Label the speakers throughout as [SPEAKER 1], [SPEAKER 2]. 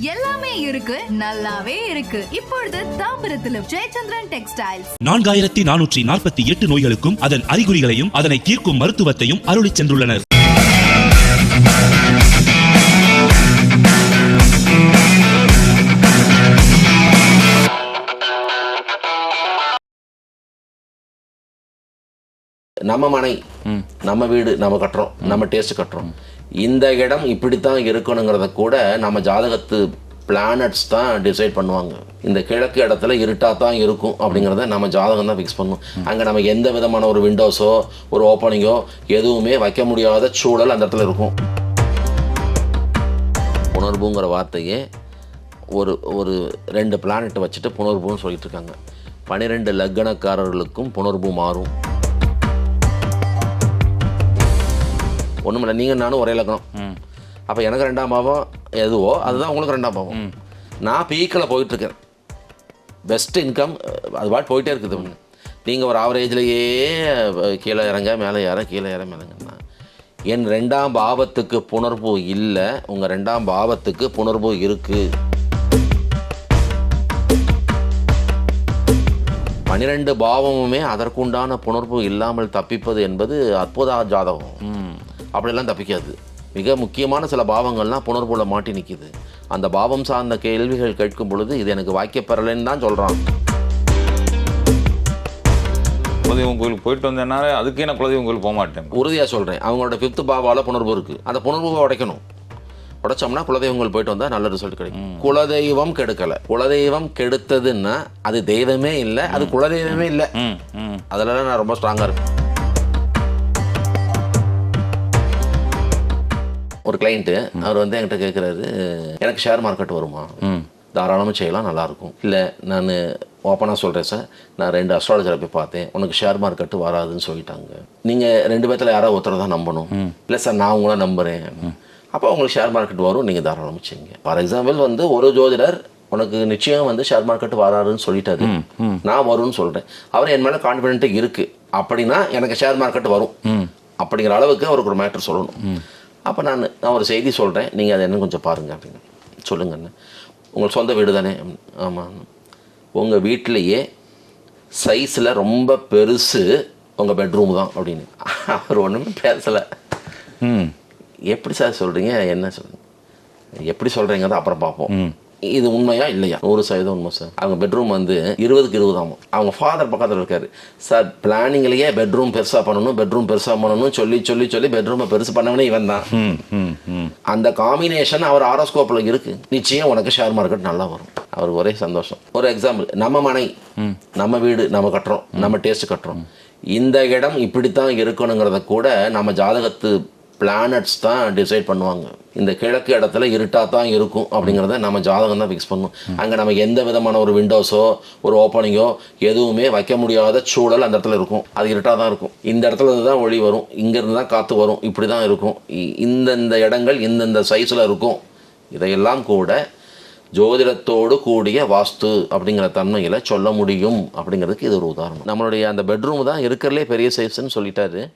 [SPEAKER 1] எல்லாமே இருக்கு நல்லாவே இருக்கு. இப்பொழுது தாம்பரத்துல ஜெயச்சந்திரன் டெக்ஸ்டைல்ஸ்.
[SPEAKER 2] நான்காயிரத்தி நானூற்றி நாற்பத்தி எட்டு நோய்களுக்கும் அதன் அறிகுறிகளையும் அதனை தீர்க்கும் மருத்துவத்தையும் அருளிச் சென்றுள்ளனர்.
[SPEAKER 3] நம்ம மனை நம்ம வீடு நம்ம கட்டுறோம் நம்ம டேஸ்ட் கட்டுறோம். இந்த இடம் இப்படித்தான் இருக்கணுங்கிறத கூட நம்ம ஜாதகத்து பிளானட்ஸ் தான் டிசைட் பண்ணுவாங்க. இந்த கிழக்கு இடத்துல இருட்டாக தான் இருக்கும் அப்படிங்கிறத நம்ம ஜாதகம் தான் ஃபிக்ஸ் பண்ணும். அங்கே நம்ம எந்த விதமான ஒரு விண்டோஸோ ஒரு ஓப்பனிங்கோ எதுவுமே வைக்க முடியாத சூழல் அந்த இடத்துல இருக்கும். புணர்வுங்கிற வார்த்தையே ஒரு ஒரு ரெண்டு பிளானெட்டை வச்சுட்டு புணர்வுன்னு சொல்லிட்டு இருக்காங்க. பன்னிரெண்டு லக்கணக்காரர்களுக்கும் புணர்வு மாறும். ஒன்றுமில்ல நீங்கள் நானும் ஒரே லக்னம் அப்போ எனக்கு ரெண்டாம் பாவம் எதுவோ அதுதான் உங்களுக்கு ரெண்டாம் பாவம். நான் பீக்கில் போயிட்டுருக்கேன். பெஸ்ட் இன்கம் அது பாட்டு போயிட்டே இருக்குது நீங்கள் ஒரு ஆவரேஜ்லேயே கீழே இறங்க மேலே ஏற கீழே ஏற மேலேங்கன்னா என் ரெண்டாம் பாவத்துக்கு புணர்வு இல்லை உங்கள் ரெண்டாம் பாவத்துக்கு புணர்வு இருக்குது பன்னிரெண்டு பாவமுமே அதற்குண்டான புணர்வு இல்லாமல் தப்பிப்பது என்பது அற்புத ஜாதகம். அப்படியெல்லாம் தப்பிக்காது. மிக முக்கியமான சில பாவங்கள்லாம் புணர்வுல மாட்டி நிற்கிது அந்த பாவம் சார்ந்த கேள்விகள் கேட்கும் பொழுது இது எனக்கு வாய்க்கப்பெறலைன்னு தான் சொல்கிறான்
[SPEAKER 4] குலதெய்வம் கோயிலுக்கு போயிட்டு வந்தேனாலே அதுக்கே நான் குலதெய்வம் கோயிலுக்கு போக மாட்டேன்.
[SPEAKER 3] உறுதியாக சொல்கிறேன் அவங்களோட ஃபிஃப்த் பாவால புணர்வு இருக்குது அந்த புணர்வை உடைக்கணும். உடைச்சோம்னா குலதெய்வங்கள் போயிட்டு வந்தால் நல்ல ரிசல்ட் கிடைக்கும். குலதெய்வம் கெடுக்கலை. குலதெய்வம் கெடுத்ததுன்னா அது தெய்வமே இல்லை அது குலதெய்வமே இல்லை. அதிலலாம் நான் ரொம்ப ஸ்ட்ராங்காக இருப்பேன் ஒரு கிளைண்ட்டு அவர் வந்து என்கிட்ட கேட்குறாரு எனக்கு ஷேர் மார்க்கெட் வருமா? தாராளமாக செய்யலாம் நல்லாயிருக்கும் இல்லை நான் ஓப்பனாக சொல்கிறேன் சார் நான் ரெண்டு அஸ்ட்ராலஜரை போய் பார்த்தேன். உனக்கு ஷேர் மார்க்கெட்டு வராதுன்னு சொல்லிட்டாங்க. நீங்கள் ரெண்டு பேர்த்தில் யாராவது ஒருத்தரை தான் நம்பணும். இல்லை சார் நான் உங்களை நம்புகிறேன் அப்போ உங்களுக்கு ஷேர் மார்க்கெட் வரும் நீங்கள் தாராளமாக செய்யுங்க. ஃபார் எக்ஸாம்பிள் வந்து ஒரு ஜோதிடர் உனக்கு நிச்சயம் வந்து ஷேர் மார்க்கெட் வராருன்னு சொல்லிட்டாரு. நான் வரும்னு சொல்கிறேன் அவர் என் மேலே கான்ஃபிடென்ட்டு இருக்குது அப்படின்னா எனக்கு ஷேர் மார்க்கெட் வரும். அப்படிங்கிற அளவுக்கு அவருக்கு ஒரு மேட்ரு சொல்லணும். அப்போ நான் நான் ஒரு செய்தி சொல்கிறேன் நீங்கள் அதை என்ன கொஞ்சம் பாருங்கள் அப்படின்னு. சொல்லுங்கன்னு உங்களுக்கு சொந்த வீடு தானே? ஆமாம் உங்கள் வீட்டிலையே சைஸில் ரொம்ப பெருசு உங்கள் பெட்ரூம் தான் அப்படின்னு. அவர் ஒன்றுமே பேசலை.
[SPEAKER 4] ம்.
[SPEAKER 3] எப்படி சார் சொல்கிறீங்க என்ன சொல்றீங்க? எப்படி சொல்கிறீங்க அப்புறம் பார்ப்போம். இது உண்மையா இல்லையா? நூறு சதவீதம் உண்மை சார். அவங்க பெட்ரூம் வந்து இருபதுக்கு இருபதாமா அவங்க ஃபாதர் பக்கத்தில் இருக்காரு. சார் பிளானிங்லேயே பெட்ரூம் பெருசாக பண்ணணும் பெட்ரூம் பெருசாக பண்ணணும் சொல்லி சொல்லி சொல்லி பெட்ரூமை பெருசு பண்ணவனே இவன் தான். அந்த காம்பினேஷன் அவர் ஆரோஸ்கோப்பில் இருக்கு. நிச்சயம் உனக்கு ஷேர் மார்க்கெட் நல்லா வரும். அவருக்கு ஒரே சந்தோஷம். ஒரு எக்ஸாம்பிள் நம்ம மனை நம்ம வீடு நம்ம கட்டுறோம் நம்ம டேஸ்ட் கட்டுறோம். இந்த இடம் இப்படித்தான் இருக்கணுங்கிறத கூட நம்ம ஜாதகத்து பிளானட்ஸ் தான் டிசைட் பண்ணுவாங்க. இந்த கிழக்கு இடத்துல இருட்டாக தான் இருக்கும் அப்படிங்கிறத நம்ம ஜாதகம் தான் ஃபிக்ஸ் பண்ணும். அங்கே நம்ம எந்த விதமான ஒரு விண்டோஸோ ஒரு ஓப்பனிங்கோ எதுவுமே வைக்க முடியாத சூழல் அந்த இடத்துல இருக்கும். அது இருட்டாக தான் இருக்கும். இந்த இடத்துல இருந்து தான் ஒளி வரும். இங்கேருந்து தான் காற்று வரும். இப்படி தான் இருக்கும். இ- இந்தந்த இடங்கள் இந்தந்த சைஸில் இருக்கும். இதையெல்லாம் கூட ஜோதிடத்தோடு கூடிய வாஸ்து அப்படிங்கிற தன்மையில் சொல்ல முடியும் அப்படிங்கிறதுக்கு இது ஒரு உதாரணம். நம்மளுடைய அந்த பெட்ரூம் தான் இருக்கிறதுலே பெரிய சைஸ்ன்னு சொல்லிட்டாரு.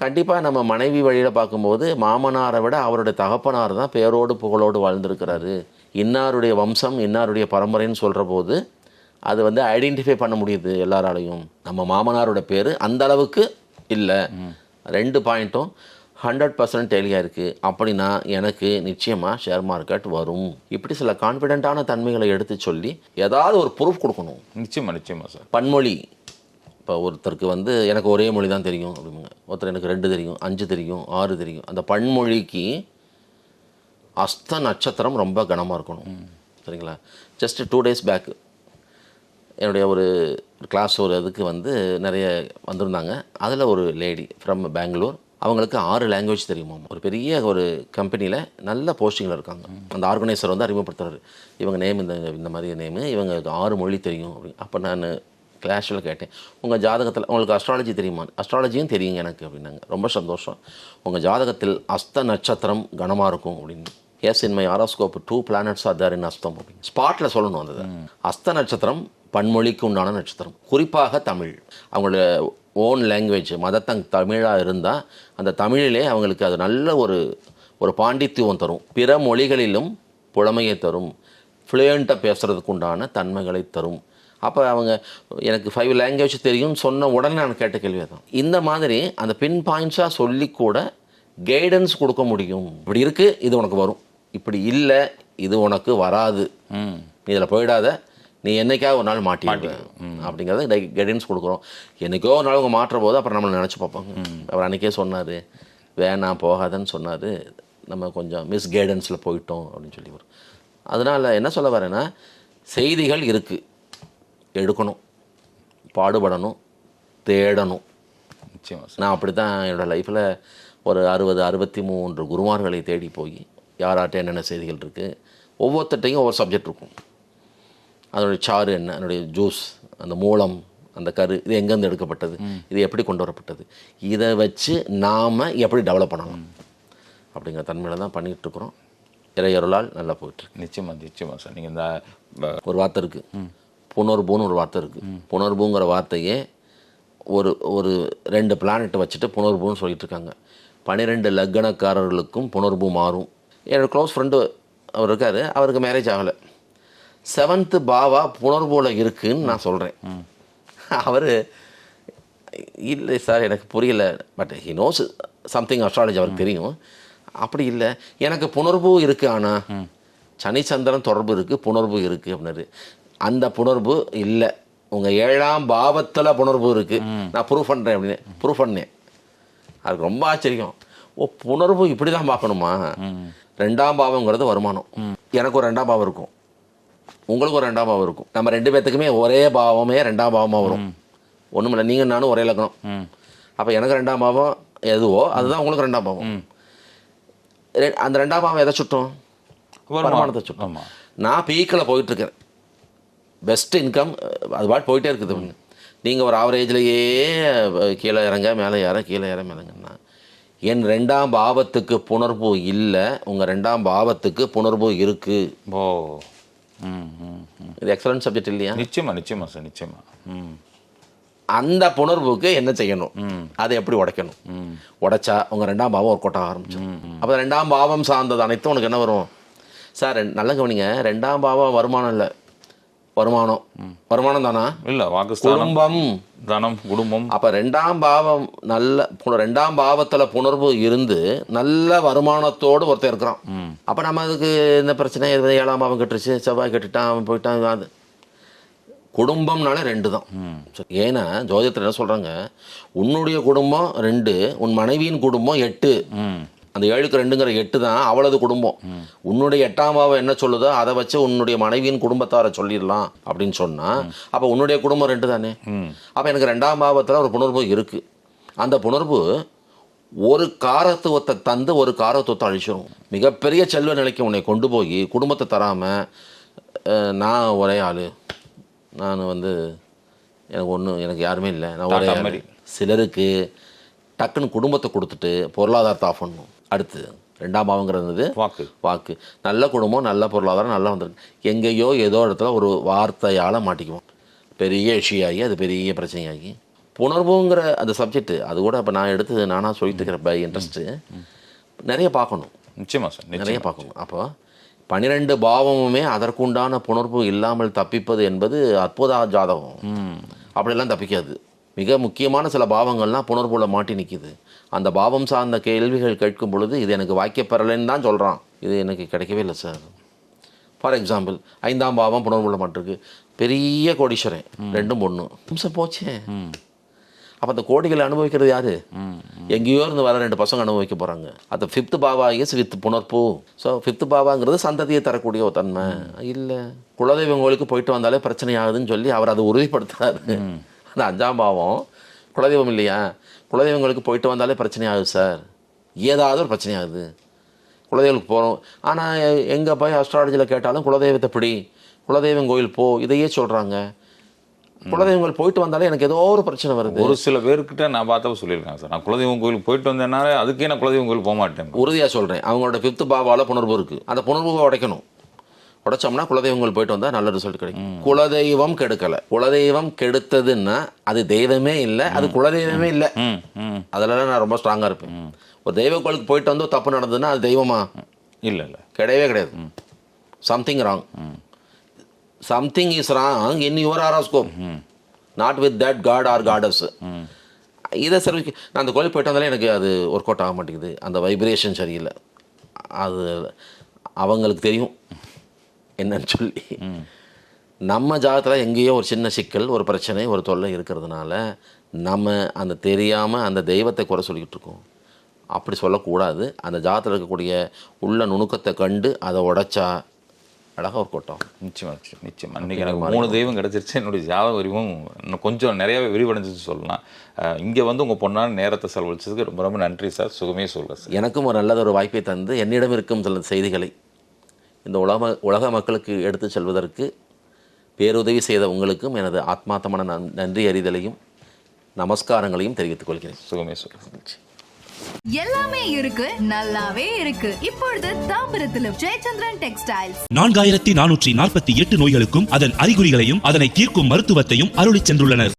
[SPEAKER 3] கண்டிப்பாக நம்ம மனைவி வழியில் பார்க்கும்போது மாமனாரை விட அவருடைய தகப்பனார் தான் பேரோடு புகழோடு வாழ்ந்திருக்கிறாரு. இன்னாருடைய வம்சம் இன்னாருடைய பரம்பரைன்னு சொல்கிற போது அது வந்து ஐடென்டிஃபை பண்ண முடியுது எல்லாராலையும். நம்ம மாமனாரோட பேர் அந்த அளவுக்கு இல்லை. ரெண்டு பாயிண்ட்டும் ஹண்ட்ரட் பர்சன்ட் டெலியாக இருக்குது அப்படின்னா எனக்கு நிச்சயமாக ஷேர் மார்க்கெட் வரும். இப்படி சில கான்ஃபிடென்ட்டான தன்மைகளை எடுத்து சொல்லி ஏதாவது ஒரு ப்ரூஃப் கொடுக்கணும்.
[SPEAKER 4] நிச்சயமா நிச்சயமா சார்
[SPEAKER 3] பன்மொழி. இப்போ ஒருத்தருக்கு வந்து எனக்கு ஒரே மொழி தான் தெரியும் அப்படிங்க ஒருத்தர் எனக்கு ரெண்டு தெரியும் அஞ்சு தெரியும் ஆறு தெரியும். அந்த பன்மொழிக்கு அஸ்த நட்சத்திரம் ரொம்ப கனமாக இருக்கணும். சரிங்களா? ஜஸ்ட் டூ டேஸ் பேக் என்னுடைய ஒரு கிளாஸ் ஒரு இதுக்கு வந்து நிறைய வந்திருந்தாங்க. அதில் ஒரு லேடி ஃப்ரம் பெங்களூர் அவங்களுக்கு ஆறு லாங்குவேஜ் தெரியுமா ஒரு பெரிய ஒரு கம்பெனியில் நல்ல போஸ்டிங்கில் இருக்காங்க. அந்த ஆர்கனைசர் வந்து அறிமுகப்படுத்துறாரு. இவங்க நேம் இந்த இந்த மாதிரி நேமு இவங்க ஆறு மொழி தெரியும் அப்படி அப்போ நான் கிளாஷில் கேட்டேன். உங்கள் ஜாதகத்தில் உங்களுக்கு அஸ்ட்ராலஜி தெரியுமா? அஸ்ட்ராலஜியும் தெரியுங்க எனக்கு அப்படின்னாங்க. ரொம்ப சந்தோஷம். உங்கள் ஜாதகத்தில் அஸ்த நட்சத்திரம் கனமாக இருக்கும் அப்படின்னு. Yes in my horoscope two planets are there in Hastam அப்படின்னு. ஸ்பாட்டில் சொல்லணும் அந்த. அஸ்த நட்சத்திரம் பன்மொழிக்கு உண்டான நட்சத்திரம். குறிப்பாக தமிழ். அவங்களோட ஓன் லாங்குவேஜ் மதத்தங் தமிழாக இருந்தால் அந்த தமிழிலே அவங்களுக்கு அது நல்ல ஒரு ஒரு பாண்டித்துவம் தரும். பிற மொழிகளிலும் புலமையை தரும். ஃப்ளூயண்ட்டாக பேசுகிறதுக்கு உண்டான தன்மைகளை தரும். அப்போ அவங்க எனக்கு ஃபைவ் லாங்குவேஜ் தெரியும் சொன்ன உடனே நான் கேட்ட கேள்வி தான் இந்த மாதிரி அந்த பின் பாயிண்ட்ஸாக சொல்லி கூட கைடன்ஸ் கொடுக்க முடியும். இப்படி இருக்குது இது உனக்கு வரும். இப்படி இல்லை இது உனக்கு வராது.
[SPEAKER 4] ம்.
[SPEAKER 3] இதில் போயிடாத. நீ என்னைக்காவது ஒரு நாள் மாட்டிடுவ அப்படிங்கிறத கைடன்ஸ் கொடுக்குறோம். என்னைக்கோ ஒரு நாள் அவங்க மாற்றுற போது அப்புறம் நம்மளை நினச்சி பார்ப்பாங்க. அவர் அன்றைக்கே சொன்னார் வேணாம் போகாதன்னு சொன்னார். நம்ம கொஞ்சம் மிஸ் கைடன்ஸில் போயிட்டோம். அப்படின்னு சொல்லி வரும். அதனால் என்ன சொல்ல வரேன்னா செய்திகள் இருக்குது எடுக்கணும். பாடுபடணும். தேடணும்.
[SPEAKER 4] நிச்சயமா சார்.
[SPEAKER 3] நான் அப்படி தான் என்னோடய லைஃப்பில் ஒரு அறுபது அறுபத்தி மூன்று குருமார்களை தேடி போய் யாராட்ட என்னென்ன செய்திகள் இருக்குது ஒவ்வொருத்தட்டையும் ஒவ்வொரு சப்ஜெக்ட் இருக்கும். அதனுடைய சாறு என்ன அதனுடைய ஜூஸ் அந்த மூலம் அந்த கரு இது எங்கேருந்து எடுக்கப்பட்டது இது எப்படி கொண்டு வரப்பட்டது இதை வச்சு நாம் எப்படி டெவலப் பண்ணலாம். அப்படிங்கிற தன்மையில் தான் பண்ணிகிட்டு இருக்கிறோம். இறையருளால் நல்லா போயிட்டுருக்கு
[SPEAKER 4] நிச்சயமா நிச்சயமா சார். நீங்கள் இந்த
[SPEAKER 3] ஒரு வார்த்தை இருக்குது புனர்பூன்னு ஒரு வார்த்தை இருக்குது புனர்பூங்கிற வார்த்தையே ஒரு ஒரு ரெண்டு பிளானெட்டை வச்சுட்டு புனர்பூன்னு சொல்லிட்டு இருக்காங்க. பன்னிரெண்டு லக்கணக்காரர்களுக்கும் புனர்பூ மாறும். என்னோட க்ளோஸ் ஃப்ரெண்டு அவர் இருக்கார் அவருக்கு மேரேஜ் ஆகலை. செவன்த்து பாவா புனர்பூல இருக்குன்னு நான் சொல்கிறேன் அவர் இல்லை சார் எனக்கு புரியல but he knows something astrology அவருக்கு தெரியும். அப்படி இல்லை எனக்கு புணர்வு இருக்குது ஆனால் சனி சந்திரன் தொடர்பு இருக்குது புணர்வு இருக்குது அப்படின்னாரு. அந்த புணர்வு இல்லை. உங்கள் ஏழாம் பாவத்தில் புணர்வு இருக்குது நான் ப்ரூஃப் பண்ணுறேன் அப்படின்னு. ப்ரூஃப் பண்ணேன். அதுக்கு ரொம்ப ஆச்சரியம். ஓ புணர்வு இப்படி தான் பார்க்கணுமா ரெண்டாம் பாவங்கிறது வருமானம். எனக்கு ஒரு ரெண்டாம் பாவம் இருக்கும். உங்களுக்கு ஒரு ரெண்டாம் பாவம் இருக்கும். நம்ம ரெண்டு பேர்த்துக்குமே ஒரே பாவமே ரெண்டாம் பாவமாக வரும். ஒன்றும் இல்லை நீங்கள் நானும் ஒரே லக்னம்.
[SPEAKER 4] ம்.
[SPEAKER 3] அப்போ எனக்கு ரெண்டாம் பாவம் எதுவோ அதுதான் உங்களுக்கு ரெண்டாம் பாவம். அந்த ரெண்டாம் பாவம் எதை சுட்டும்? வருமானத்தை சுட்டும். நான் பீக்கில் போயிட்டுருக்கேன் பெஸ்ட் இன்கம் அது பாட்டு போயிட்டே இருக்குது. நீங்கள் ஒரு ஆவரேஜ்லேயே கீழே இறங்க மேலே ஏற கீழே ஏற மேலங்கன்னா என் ரெண்டாம் பாவத்துக்கு புணர்வு இல்லை உங்கள் ரெண்டாம் பாவத்துக்கு புணர்வு இருக்குது
[SPEAKER 4] ஓ
[SPEAKER 3] இது எக்ஸலன்ட் சப்ஜெக்ட் இல்லையா?
[SPEAKER 4] நிச்சயமா நிச்சயமா சார் நிச்சயமா. ம்.
[SPEAKER 3] அந்த புணர்வுக்கு என்ன செய்யணும்? அதை எப்படி உடைக்கணும்? உடைச்சா உங்கள் ரெண்டாம் பாவம் ஒர்க் அவுட் ஆக ஆரம்பிச்சிடும். அப்போ ரெண்டாம் பாவம் சார்ந்தது அனைத்தும் உனக்கு என்ன வரும்? சார் நல்லா கவனிங்க. ரெண்டாம் பாவம் வருமானம் இல்லை. வருமானம் வருமானம் தானா?
[SPEAKER 4] இல்லை வாக்குஸ்தானம்.
[SPEAKER 3] குடும்பம்.
[SPEAKER 4] தனம் குடும்பம்.
[SPEAKER 3] அப்போ ரெண்டாம் பாவம் நல்ல ரெண்டாம் பாவத்தில் புணர்வு இருந்து நல்ல வருமானத்தோடு ஒருத்தன் இருக்கிறான். அப்போ நம்ம அதுக்கு என்ன பிரச்சனை ஏழாம் பாவம் கட்டுருச்சு செவ்வாய் கட்டிட்டான் அவன் போயிட்டான் அது. குடும்பம்னால ரெண்டு தான் ஏன்னா ஜோதிடத்தில் என்ன சொல்கிறாங்க உன்னுடைய குடும்பம் ரெண்டு உன் மனைவியின் குடும்பம் எட்டு. அந்த ஏழுக்கு ரெண்டுங்கிற எட்டு தான் அவளது குடும்பம். உன்னுடைய எட்டாம் பாவம் என்ன சொல்லுதோ அதை வச்சு உன்னுடைய மனைவியின் குடும்பத்தாரை சொல்லிடலாம் அப்படின்னு சொன்னால் அப்போ உன்னுடைய குடும்பம் ரெண்டு தானே? அப்போ எனக்கு ரெண்டாம் பாவத்தில் ஒரு புணர்வு இருக்குது அந்த புணர்வு ஒரு காரத்துவத்தை தந்து ஒரு காரத்துவத்தை அழிச்சிடும் மிகப்பெரிய செல்வ நிலைக்கு உன்னை கொண்டு போய் குடும்பத்தை தராமல் நான் ஒரே ஆள். நான் வந்து எனக்கு ஒன்றும் எனக்கு யாருமே இல்லை. நான் ஒரே. சிலருக்கு டக்குன்னு குடும்பத்தை கொடுத்துட்டு பொருளாதாரத்தை ஆஃப் பண்ணணும். அடுத்து ரெண்டாம் பாவங்கிறது
[SPEAKER 4] வாக்கு.
[SPEAKER 3] வாக்கு. நல்ல குடும்பம் நல்ல பொருளாதாரம் நல்லா வந்துருக்கு. எங்கேயோ ஏதோ இடத்துல ஒரு வார்த்தையால் மாட்டிக்குவோம். பெரிய இஷ்யூ அது பெரிய பிரச்சனையாகி. புணர்வுங்கிற அந்த சப்ஜெக்ட் அது கூட இப்போ நான் எடுத்து நானாக சொல்லிட்டு இருக்கிற பை இன்ட்ரெஸ்ட்டு நிறைய பார்க்கணும்.
[SPEAKER 4] நிச்சயமா சார்
[SPEAKER 3] நிறைய பார்க்கணும். அப்போ பன்னிரெண்டு பாவமுமே அதற்குண்டான புணர்வு இல்லாமல் தப்பிப்பது என்பது அற்புத ஜாதகம். அப்படியெல்லாம் தப்பிக்காது. மிக முக்கியமான சில பாவங்கள்லாம் புணர்வுல மாட்டி நிற்கிது அந்த பாவம் சார்ந்த கேள்விகள் கேட்கும் பொழுது இது எனக்கு வாய்க்கப்பெறலைன்னு தான் சொல்கிறான் இது எனக்கு கிடைக்கவே இல்லை சார். ஃபார் எக்ஸாம்பிள் ஐந்தாம் பாவம் புணர்வுல மாட்டிருக்கு. பெரிய கோடீஸ்வரன். ரெண்டும் பொண்ணு நிமிஷம் போச்சே. அப்போ அந்த கோடிகளை அனுபவிக்கிறது யாரு? எங்கேயோ இருந்து வர ரெண்டு பசங்க அனுபவிக்க போகிறாங்க அந்த ஃபிஃப்த் பாவா இஸ் வித் புணர்ப்பு. ஸோ ஃபிஃப்த் பாவாங்கிறது சந்ததியை தரக்கூடிய ஒரு தன்மை. இல்லை. குலதெய்வம் கோயிலுக்கு போயிட்டு வந்தாலே பிரச்சனை ஆகுதுன்னு சொல்லி அவர் அதை உறுதிப்படுத்துறாரு. அந்த அஞ்சாம் பாவம். குலதெய்வம் இல்லையா? குலதெய்வங்களுக்கு போயிட்டு வந்தாலே பிரச்சனை ஆகுது சார். ஏதாவது ஒரு பிரச்சனை ஆகுது குலதெய்வங்களுக்கு போகிறோம் ஆனால் எங்கே போய் அஸ்ட்ராலஜியில் கேட்டாலும் குலதெய்வத்தை பிடி குலதெய்வம் கோயில் போ இதையே சொல்கிறாங்க குலதெய்வங்கள் போயிட்டு வந்தாலே எனக்கு ஏதோ ஒரு பிரச்சனை வருது.
[SPEAKER 4] ஒரு சில பேர்கிட்ட நான் பார்த்தப்ப சொல்லியிருக்கேன் சார். நான் குலதெய்வம் கோயிலுக்கு போயிட்டு வந்தேன்னாலே அதுக்கே நான் குலதெய்வம் கோயிலுக்கு போக மாட்டேன்.
[SPEAKER 3] உறுதியாக சொல்கிறேன் அவங்களோட ஃபிஃப்த் பாவால புணர்வு இருக்குது அந்த புணர்வை உடைக்கணும். உடைச்சோம்னா குலதெய்வங்கள் போயிட்டு வந்தால் நல்ல ரிசல்ட் கிடைக்கும். குலதெய்வம் கெடுக்கலை. குலதெய்வம் கெடுத்ததுன்னா அது தெய்வமே இல்லை அது குலதெய்வமே இல்லை. அதிலலாம் நான் ரொம்ப ஸ்ட்ராங்காக இருப்பேன். ஒரு தெய்வ கோயிலுக்கு போயிட்டு வந்து தப்பு நடந்ததுன்னா அது தெய்வமா?
[SPEAKER 4] இல்லை இல்லை.
[SPEAKER 3] கிடையவே கிடையாது. Something wrong something is wrong in your horoscope not with that god or gods இதை சர்வீஸ் நான் அந்த கோயில் போயிட்டு வந்தாலே எனக்கு அது ஒர்க் அவுட் ஆக மாட்டேங்குது. அந்த வைப்ரேஷன் சரியில்லை. அது அவங்களுக்கு தெரியும். என்னன்னு சொல்லி. நம்ம ஜாதகத்தில் எங்கேயோ ஒரு சின்ன சிக்கல் ஒரு பிரச்சனை ஒரு தொல்லை இருக்கிறதுனால நம்ம அந்த தெரியாமல் அந்த தெய்வத்தை குறை சொல்லிக்கிட்டு இருக்கோம். அப்படி சொல்லக்கூடாது. அந்த ஜாதகத்தில் இருக்கக்கூடிய உள்ள நுணுக்கத்தை கண்டு அதை உடைச்சா அழகாக ஆகும்
[SPEAKER 4] நிச்சயமா நிச்சயம் நிச்சயம். அன்றைக்கி எனக்கு மூணு தெய்வம் கிடச்சிருச்சு. என்னுடைய ஜாதக விரிவும் இன்னும் கொஞ்சம் நிறையாவே விரிவடைஞ்சிச்சு சொல்லலாம். இங்கே வந்து உங்கள் பொண்ணான நேரத்தை செலவழிச்சதுக்கு ரொம்ப ரொம்ப நன்றி சார். சுகமே சொல்கிறேன் சார்.
[SPEAKER 3] எனக்கும் ஒரு நல்லது ஒரு வாய்ப்பை தந்து என்னிடம் இருக்கும் சில செய்திகளை இந்த உலக உலக மக்களுக்கு எடுத்து செல்வதற்கு பேருதவி செய்த உங்களுக்கும் எனது ஆத்மார்த்தமான நன்- நன்றி அறிதலையும் நமஸ்காரங்களையும் தெரிவித்துக் கொள்கிறேன்.
[SPEAKER 4] சுகமே
[SPEAKER 1] எல்லாமே இருக்கு நல்லாவே இருக்கு. இப்பொழுது தாம்பரத்திலும் ஜெயச்சந்திரன் டெக்ஸ்டைல்ஸ்.
[SPEAKER 2] நான்காயிரத்தி நானூற்றி நாற்பத்தி எட்டு நோய்களுக்கும் அதன் அறிகுறிகளையும் அதனை தீர்க்கும் மருத்துவத்தையும் அருளிச் சென்றுள்ளனர்.